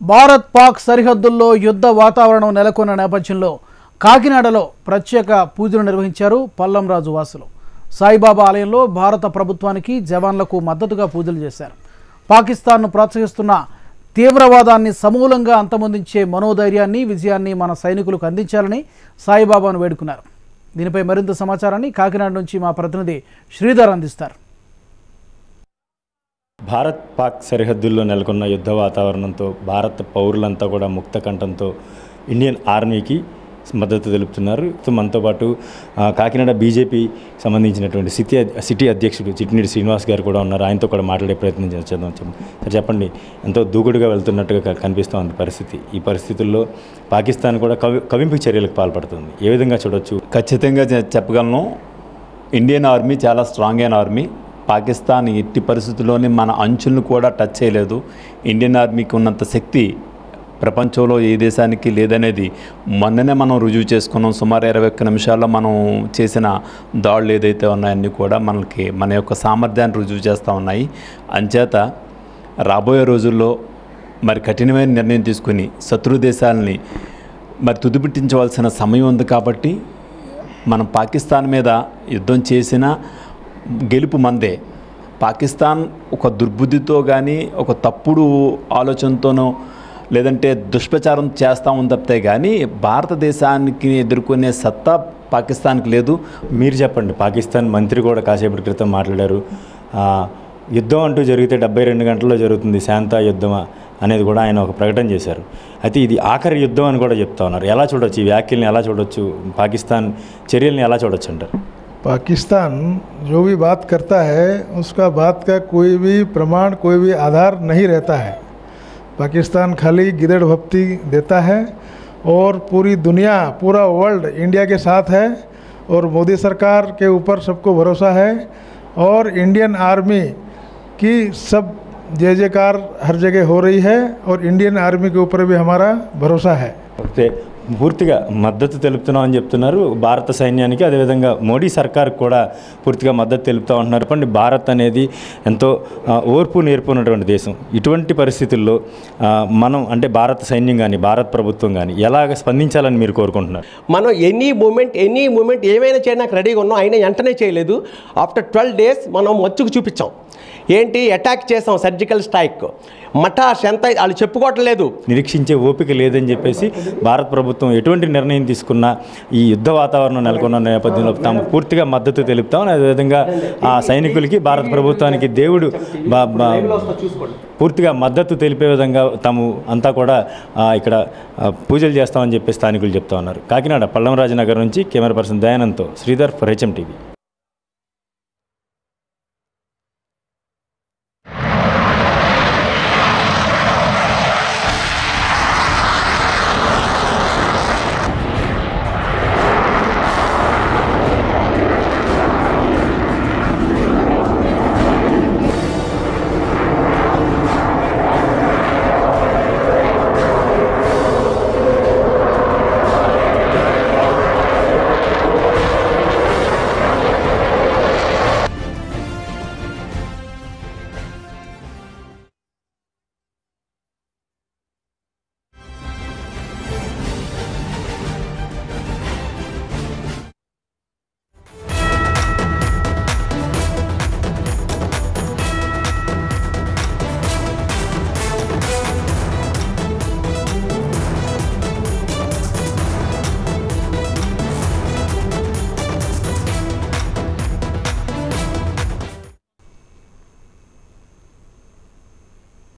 భారత్ పాక్ సరిహద్దుల్లో యుద్ధ వాతావరణం నెలకొన్న నేపథ్యంలో కాకినాడలో ప్రత్యేక పూజలు నిర్వహించారు పల్లంరాజు వాసులు. సాయిబాబా ఆలయంలో భారత ప్రభుత్వానికి జవాన్లకు మద్దతుగా పూజలు చేశారు. పాకిస్తాన్ను ప్రోత్సహిస్తున్న తీవ్రవాదాన్ని సమూలంగా అంతమొందించే మనోధైర్యాన్ని విజయాన్ని మన సైనికులకు అందించాలని సాయిబాబాను వేడుకున్నారు. దీనిపై మరింత సమాచారాన్ని కాకినాడ నుంచి మా ప్రతినిధి శ్రీధర్ అందిస్తారు. భారత్ పాక్ సరిహద్దుల్లో నెలకొన్న యుద్ధ వాతావరణంతో భారత పౌరులంతా కూడా ముక్త కంఠంతో ఇండియన్ ఆర్మీకి మద్దతు తెలుపుతున్నారు. మనతో పాటు కాకినాడ బీజేపీ సంబంధించినటువంటి సిటీ సిటీ అధ్యక్షుడు చిట్నీడి శ్రీనివాస్ గారు కూడా ఉన్నారు. ఆయనతో కూడా మాట్లాడే ప్రయత్నం చేద్దాం చెప్పండి సార్ చెప్పండి. ఎంతో దూకుడుగా వెళ్తున్నట్టుగా కనిపిస్తోంది పరిస్థితి. ఈ పరిస్థితుల్లో పాకిస్తాన్ కూడా కవి కవింపు చర్యలకు పాల్పడుతుంది. ఏ విధంగా చూడొచ్చు? ఖచ్చితంగా చెప్పగలను. ఇండియన్ ఆర్మీ చాలా స్ట్రాంగ్ అయిన ఆర్మీ. పాకిస్తాన్ ఎట్టి పరిస్థితుల్లోనే మన అంచులను కూడా టచ్ చేయలేదు. ఇండియన్ ఆర్మీకి ఉన్నంత శక్తి ప్రపంచంలో ఏ దేశానికి లేదనేది మొన్ననే మనం రుజువు చేసుకున్నాం. సుమారు ఇరవై ఒక్క నిమిషాల్లో మనం చేసిన దాడులు ఏదైతే ఉన్నాయన్నీ కూడా మనకి మన యొక్క సామర్థ్యాన్ని రుజువు చేస్తూ ఉన్నాయి. అంచేత రాబోయే రోజుల్లో మరి కఠినమైన నిర్ణయం తీసుకుని శత్రు దేశాలని మరి తుదిపిట్టించవలసిన సమయం ఉంది కాబట్టి మనం పాకిస్తాన్ మీద యుద్ధం చేసిన గెలుపు మందే. పాకిస్తాన్ ఒక దుర్బుద్ధితో కానీ ఒక తప్పుడు ఆలోచనతోనో లేదంటే దుష్ప్రచారం చేస్తూ తప్పితే కానీ భారతదేశానికి ఎదుర్కొనే సత్తా పాకిస్తాన్కి లేదు. మీరు చెప్పండి పాకిస్తాన్ మంత్రి కూడా కాసేపటి క్రితం మాట్లాడారు. యుద్ధం అంటూ జరిగితే డెబ్బై రెండు గంటల్లో జరుగుతుంది శాంత యుద్ధమా అనేది కూడా ఆయన ఒక ప్రకటన చేశారు. అయితే ఇది ఆఖరి యుద్ధం అని కూడా చెప్తా ఉన్నారు. ఎలా చూడొచ్చు? ఈ వ్యాఖ్యల్ని ఎలా చూడొచ్చు? పాకిస్తాన్ చర్యల్ని ఎలా చూడొచ్చు అంటారు? पाकिस्तान जो भी बात करता है, उसका बात का कोई भी प्रमाण, कोई भी आधार नहीं रहता है। पाकिस्तान खाली गिदड़ भक्ति देता है और पूरी दुनिया, पूरा वर्ल्ड इंडिया के साथ है और मोदी सरकार के ऊपर सबको भरोसा है और इंडियन आर्मी की सब जय जयकार हर जगह हो रही है और इंडियन आर्मी के ऊपर भी हमारा भरोसा है। పూర్తిగా మద్దతు తెలుపుతున్నాం అని చెప్తున్నారు. భారత సైన్యానికి అదేవిధంగా మోడీ సర్కార్ కూడా పూర్తిగా మద్దతు తెలుపుతూ ఉంటున్నారు. చెప్పండి భారత్ అనేది ఎంతో ఓర్పు నేర్పున్నటువంటి దేశం. ఇటువంటి పరిస్థితుల్లో మనం అంటే భారత సైన్యం కానీ భారత ప్రభుత్వం కానీ ఎలాగ స్పందించాలని మీరు కోరుకుంటున్నారు? మనం ఎనీ మూమెంట్ ఎనీ మూమెంట్ ఏమైనా చేయడానికి రెడీగా ఉన్నాం అయినా వెంటనే చేయలేదు. ఆఫ్టర్ ట్వెల్వ్ డేస్ మనం మచ్చుకు చూపించాం. ఏంటి? అటాక్ చేసాం సర్జికల్ స్ట్రైక్ మటాష్ ఎంత వాళ్ళు చెప్పుకోవటం లేదు నిరీక్షించే ఓపిక లేదని చెప్పేసి భారత ప్రభుత్వం ఎటువంటి నిర్ణయం తీసుకున్నా ఈ యుద్ధ వాతావరణం నెలకొన్న నేపథ్యంలో తాము పూర్తిగా మద్దతు తెలుపుతాం. అదేవిధంగా ఆ సైనికులకి భారత ప్రభుత్వానికి దేవుడు పూర్తిగా మద్దతు తెలిపే విధంగా తాము అంతా కూడా ఇక్కడ పూజలు చేస్తామని చెప్పి స్థానికులు చెప్తా ఉన్నారు. కాకినాడ పల్లంరాజనగర్ నుంచి కెమెరా పర్సన్ దయానంద్తో శ్రీధర్ ఫర్ హెచ్ఎం టీవీ.